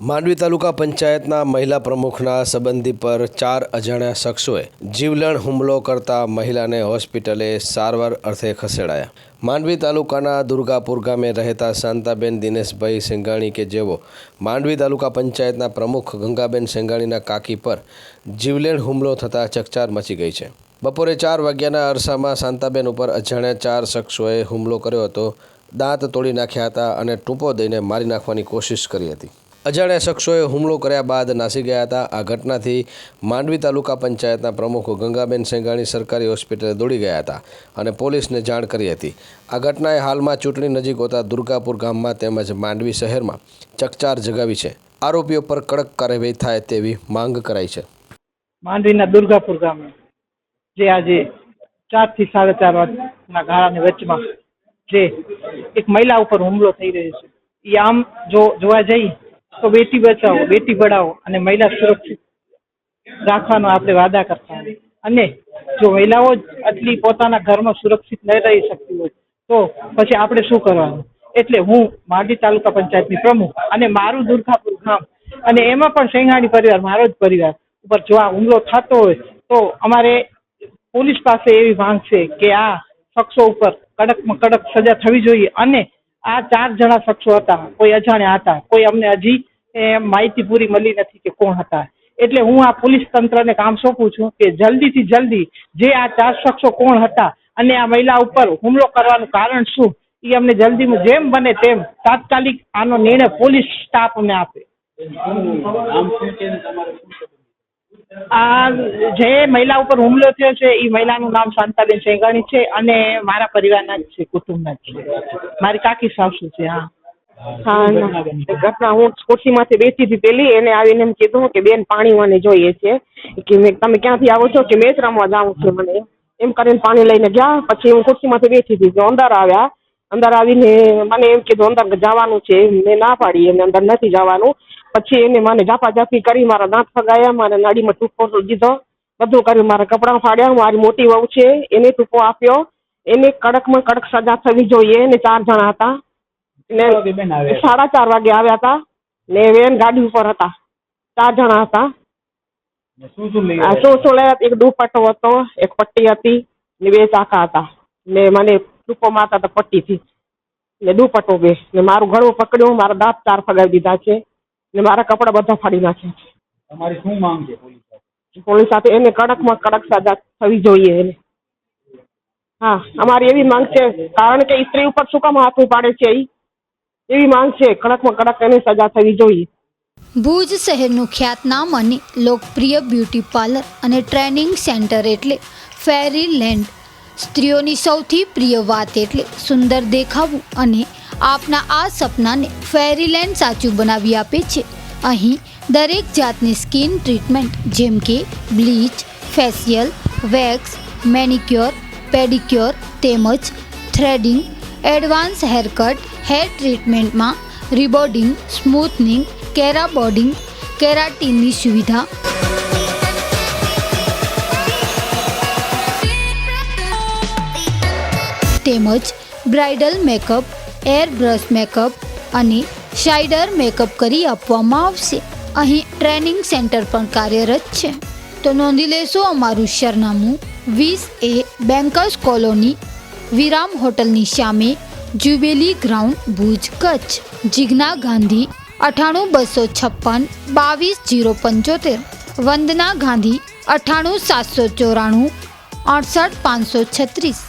માંડવી તાલુકા પંચાયતના મહિલા પ્રમુખના સંબંધી પર ચાર અજાણ્યા શખ્સોએ જીવલેણ હુમલો કરતા મહિલાને હોસ્પિટલે સારવાર અર્થે ખસેડાયા. માંડવી તાલુકાના દુર્ગાપુર ગામે રહેતા શાંતાબેન દિનેશભાઈ સેંગાણી કે જેઓ માંડવી તાલુકા પંચાયતના પ્રમુખ ગંગાબેન સેંગાણીના કાકી પર જીવલેણ હુમલો થતાં ચકચાર મચી ગઈ છે. બપોરે ચાર વાગ્યાના અરસામાં શાંતાબેન ઉપર અજાણ્યા ચાર શખ્સોએ હુમલો કર્યો હતો. દાંત તોડી નાખ્યા હતા અને ટૂંપો દઈને મારી નાખવાની કોશિશ કરી હતી. અજાણ્યા શખ્સોએ હુમલો કર્યા બાદ નાસી ગયા હતા. આ ઘટનાથી માંડવી તાલુકા પંચાયતના પ્રમુખ ગંગાબેન સેંગાણી સરકારી હોસ્પિટલે દોડી ગયા હતા અને પોલીસને જાણ કરી હતી. આ ઘટનાએ હાલમાં ચૂંટણી નજીક હોતા દુર્ગાપુર ગામમાં તેમજ માંડવી શહેરમાં ચકચાર જગાવી છે. આરોપીઓ પર કડક કાર્યવાહી થાય તેવી માંગ કરાઈ છે. માંડવીના દુર્ગાપુર ગામે જે આજે ચારથી સાડા ચાર વાગના ગાળાની વચમાં જે એક મહિલા ઉપર હુમલો થઈ રહ્યો છે. એ આમ જો જોવા જઈએ તો બેટી બચાવો, બેટી પઢાવો અને મહિલા સુરક્ષિત રાખવાનો આપણે વાદા કરતા અને જો મહિલાઓ જ આટલી પોતાના ઘરમાં સુરક્ષિત ન રહી શકતી હોય, તો પછી આપણે શું કરવાનું? એટલે હું માંડવી તાલુકા પંચાયતની પ્રમુખ અને મારું દુર્ગાપુર ગામ અને એમાં પણ સેંઘાણી પરિવાર, મારો જ પરિવાર ઉપર જો આ હુમલો થતો હોય, તો અમારે પોલીસ પાસે એવી માંગ છે કે આ શખ્સો ઉપર કડકમાં કડક સજા થવી જોઈએ અને આ ચાર જણા શખ્સો હતા, કોઈ અજાણ્યા હતા, કોઈ અમને હજી એ, માહિતી પૂરી મળી નથી કે કોણ હતા. એટલે હું આ પોલીસ તંત્રને કામ સોંપું છું કે જલ્દીથી જલ્દી જે આ ચાર શખ્સો કોણ હતા અને આ મહિલા ઉપર હુમલો કરવાનું કારણ શું એ અમને જલ્દીમાં જેમ બને તેમ તાત્કાલિક આનો નિર્ણય પોલીસ સ્ટાફ અમને આપે. આ જે મહિલા ઉપર હુમલો થયો છે એ મહિલાનું નામ શાંતાબેન સેંગાણી છે અને મારા પરિવારના જ છે કુટુંબના છે. મારી કાકી સાસુ છે હા. હા ના. ઘટના હું ખુરશીમાંથી બેસી હતી પેલી એને આવીને એમ કીધું કે બેન પાણી મને જોઈએ છે કે મેં તમે ક્યાંથી આવો છો કે મેચ રમવા જાઉં છું મને. એમ કરીને પાણી લઈને ગયા પછી હું ખુરશીમાંથી બેસી હતી. તો અંદર આવ્યા અંદર આવીને મને એમ કીધું અંદર જવાનું છે. મેં ના પાડી એને અંદર નથી જવાનું. પછી એને મને ઝાપાઝાપી કરી મારા દાંત ફગાયા મારા નાડીમાં ટૂંકો દીધો. બધું કર્યું મારા કપડાં ફાડ્યા મારી મોટી વહુ છે એને ટૂંકો આપ્યો. એને કડકમાં કડક સજા થવી જોઈએ એને ચાર જણા હતા. ને સાડા ચાર વાગે આવ્યા હતા ને વેન ગાડી ઉપર હતા. ચાર જણા હતા. આ શું શું લઈ એક દુપટ્ટો હતો એક પટ્ટી હતી ને બે ચાકા હતા. ને મને ટૂંકો મારતા હતા પટ્ટીથી. ને દુપટ્ટો બે. ને મારું ગળું પકડ્યું મારા દાંત ચાર ફગાવી દીધા છે. ને મારા કપડા બધા ફાડી નાખ્યા છે. તમારી શું માંગ છે પોલીસ સાથે? પોલીસ સાથે એને કડકમાં કડક સજા થવી જોઈએ એને. હા અમારી એવી માંગ છે. કારણ કે સ્ત્રી ઉપર શું કામ હાથ ઉપાડે છે ઈ? એવી માંગ છે, કડકમાં કડક એને સજા થવી જોઈએ. ભુજ શહેરનું ખ્યાતનામ અને લોકપ્રિય બ્યુટી પાર્લર અને ટ્રેનિંગ સેન્ટર એટલે ફેરી લેન્ડ સ્ત્રીઓની સૌથી પ્રિય વાત એટલે સુંદર દેખાવું અને આપના આ સપનાને ફેરીલેન્ડ સાચું બનાવી આપે છે. અહીં દરેક જાતની સ્કિન ટ્રીટમેન્ટ જેમ કે bleach, facial, wax, manicure, pedicure તેમજ થ્રેડિંગ એડવાન્સ હેરકટ, હેર ટ્રીટમેન્ટમાં રિબોર્ડિંગ સ્મૂથનિંગ કેરા બોર્ડિંગ કેરાટીનની સુવિધા. તેમજ bridal makeup air brush makeup અને શાઇડર મેકઅપ કરી આપવામાં આવશે. અહીં ટ્રેનિંગ સેન્ટર પણ કાર્યરત છે. તો નોંધી લેશો અમારું સરનામું વીસ એ બેન્કર્સ કોલોની વિરામ હોટલની સામે જ્યુબેલી ગ્રાઉન્ડ ભુજ કચ્છ. જિગ્ના ગાંધી અઠાણું બસો છપ્પન બાવીસ જીરો પંચોતેર. વંદના ગાંધી અઠાણું સાતસો ચોરાણું અડસઠ પાંચસો છત્રીસ.